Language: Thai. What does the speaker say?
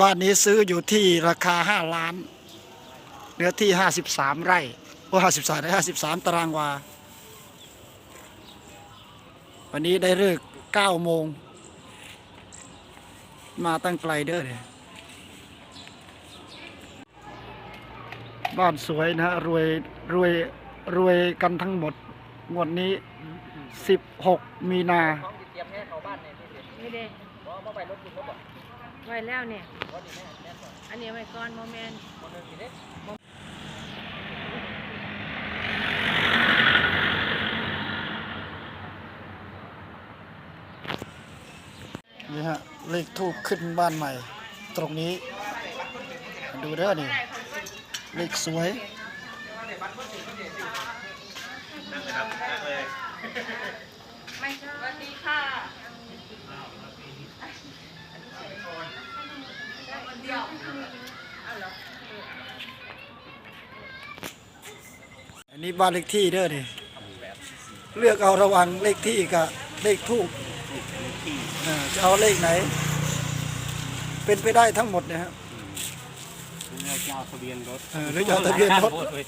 บ้านนี้ซื้ออยู่ที่ราคาห้าล้าน เนื้อที่ห้าสิบสามไร่โอ้ห้าสิบสามได้ห้าสิบสามตารางวา วันนี้ได้เลิกเก้าโมง มาตั้งไกลเด้อเนี่ยบ้านสวยนะฮะรวยรวยรวยกันทั้งหมด งวดนี้สิบหกมีนาของที่เตรียมให้เขาบ้านเนี่ยที่เด็ ดนี่เด้เพราะว่าไปรถคุณรถบ่ไว้แล้วเนี่ยรถนี่แม่แม่ก่อนอันนี้ไว้ก่อนโมเมนต์คนหนึงสิเด็ดนี่ฮะ เลขทูบขึ้นบ้านใหม่ ตรงนี้ ดูเด้อนี่ เลขสวยไม่สวัสดีค่ะ อันนี้บ้านเลขที่เด้อนี่เลือกเอาระหวังเลขที่กับเลขทูบจะเอาเลขไหน เป็นไปได้ทั้งหมดนะครับเลือกเจ้าทะเบียนรถ เออหรือจะเอาทะเบียนรถโอ้ย